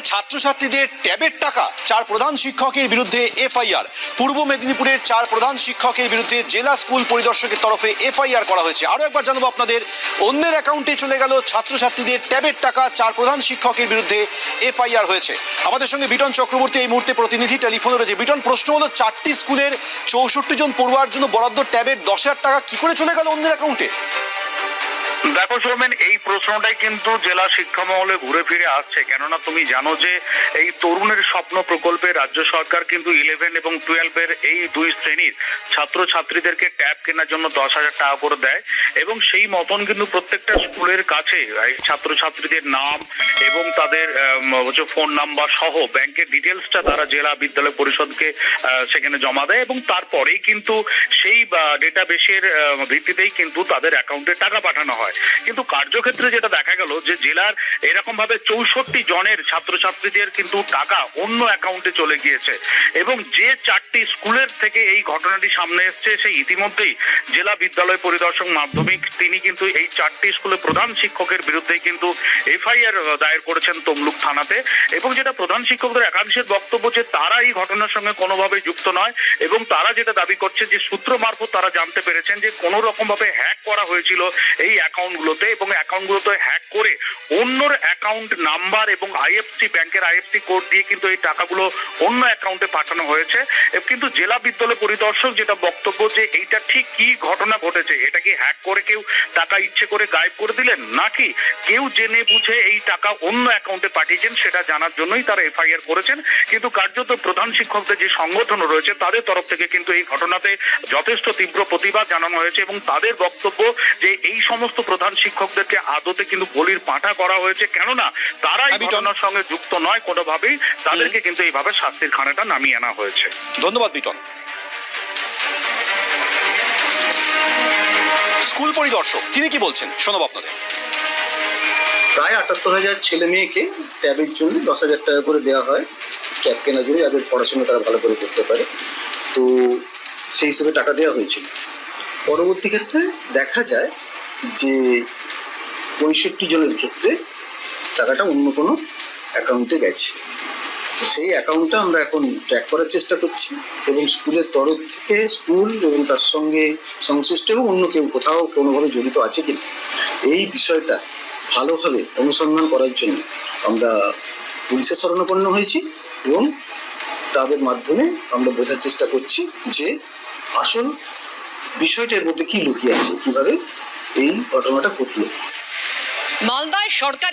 ছাত্রছাত্রীদের ট্যাবের টাকা, চার প্রধান শিক্ষকের বিরুদ্ধে এফআইআর। পূর্ব মেদিনীপুরের চার প্রধান শিক্ষকের বিরুদ্ধে জেলা স্কুল পরিদর্শকের তরফে এফআইআর করা হয়েছে। আরও একবার জানাব আপনাদের, অন্যের অ্যাকাউন্টে চলে গেল ছাত্রছাত্রীদের ট্যাবের টাকা, চার প্রধান শিক্ষকের বিরুদ্ধে এফআইআর হয়েছে। আমাদের সঙ্গে বিটন চক্রবর্তী এই মুহূর্তে প্রতিনিধি টেলিফোনে রয়েছে। বিটন, প্রশ্ন হলো, চারটি স্কুলের চৌষট্টি জন পড়ুয়ার জন্য বরাদ্দ ট্যাবের দশ হাজার টাকা কি করে চলে গেল অন্যের অ্যাকাউন্টে? দেখো সৌমেন এই প্রশ্নটাই কিন্তু জেলা শিক্ষা মহলে ঘুরে ফিরে আসছে। কেননা তুমি জানো যে এই তরুণের স্বপ্ন প্রকল্পে রাজ্য সরকার কিন্তু ইলেভেন এবং টুয়েলভের এই দুই শ্রেণির ছাত্র ছাত্রীদেরকে ট্যাব কেনার জন্য দশ হাজার টাকা করে দেয়। এবং সেই মতন কিন্তু প্রত্যেকটা স্কুলের কাছে, এই ছাত্র ছাত্রীদের নাম এবং তাদের হচ্ছে ফোন নাম্বার সহ ব্যাংকের ডিটেলসটা তারা জেলা বিদ্যালয় পরিষদকে সেখানে জমা দেয় এবং তারপরেই কিন্তু সেই ডেটাবেসের ভিত্তিতেই কিন্তু তাদের অ্যাকাউন্টে টাকা পাঠানো হয়। কিন্তু কার্যক্ষেত্রে যেটা দেখা গেল যে জেলার এরকম ভাবে চৌষট্টি জনের ছাত্রছাত্রীদের কিন্তু টাকা অন্য অ্যাকাউন্টে চলে গিয়েছে এবং যে চারটি স্কুলের থেকে এই ঘটনাটি সামনে এসছে, সেই ইতিমধ্যেই জেলা বিদ্যালয় পরিদর্শক মাধ্যমিক তিনি কিন্তু এই চারটি স্কুলের প্রধান শিক্ষকের বিরুদ্ধে কিন্তু এফআইআর দায়ের করেছেন তমলুক থানাতে। এবং যেটা প্রধান শিক্ষকদের একাংশের বক্তব্য যে তারা এই ঘটনার সঙ্গে কোনোভাবে যুক্ত নয়, এবং তারা যেটা দাবি করছে যে সূত্র মারফত তারা জানতে পেরেছেন যে কোনো রকম ভাবে হ্যাক করা হয়েছিল এই অ্যাকাউন্টগুলোতে এবং অ্যাকাউন্টগুলোতে হ্যাক করে অন্যর অ্যাকাউন্ট নাম্বার এবং আইএফসি, ব্যাংকের আইএফসি কোড দিয়ে কিন্তু এই টাকাগুলো অন্য অ্যাকাউন্টে পাঠানো হয়েছে। কিন্তু জেলা বিদ্যালয় পরিদর্শক যেটা বক্তব্য যে এইটা ঠিক কি ঘটনা ঘটেছে, এটা কি হ্যাক করে কেউ টাকা ইচ্ছে করে গায়েব করে দিলেন? নাকি কেউ জেনে বুঝে এই টাকা অন্য অ্যাকাউন্টে পাঠিয়েছেন সেটা জানার জন্যই তারা এফআইআর করেছেন? কিন্তু কার্যত প্রধান শিক্ষকদের যে সংগঠন রয়েছে তাদের তরফ থেকে কিন্তু এই ঘটনাতে যথেষ্ট তীব্র প্রতিবাদ জানানো হয়েছে এবং তাদের বক্তব্য যে এই সমস্ত প্রধান শিক্ষকদেরকে আদতে কিন্তু বলির পাঠা করা হয়েছে কেননা তারা এই ঘটনার সঙ্গে যুক্ত নয় কোনোভাবেই তাদেরকে কিন্তু এইভাবে শাস্তির খানাটা নামিয়ে আনা হয়েছে। ধন্যবাদ বিটন। স্কুল পরিদর্শক, তিনি কি বলছেন? শোনাবো আপনাদের। প্রায় আটাত্তর হাজার ছেলে মেয়েকে ট্যাবের জন্য দশ হাজার টাকা করে দেওয়া হয়। ক্যাব কেনার জন্য যাদের পড়াশোনা তারা ভালো করে করতে পারে। তো সেই হিসেবে টাকা দেওয়া হয়েছিল। পরবর্তী ক্ষেত্রে দেখা যায় যে পঁয়ষট্টি জনের ক্ষেত্রে টাকাটা অন্য কোনো অ্যাকাউন্টে গেছে। তো সেই অ্যাকাউন্টটা আমরা এখন ট্র্যাক করার চেষ্টা করছি এবং স্কুলের তরফ থেকে স্কুল এবং তার সঙ্গে সংশ্লিষ্ট এবং অন্য কেউ কোথাও কোনোভাবে জড়িত আছে কিনা, এই বিষয়টা ভালোভাবে অনুসন্ধান করার জন্য আমরা পুলিশের শরণাপন্ন হয়েছি এবং তাদের মাধ্যমে আমরা বোঝার চেষ্টা করছি যে আসল বিষয়টার মধ্যে কি লুকিয়ে আছে, কীভাবে এই ঘটনাটা ঘটলো। মালদায় সরকারি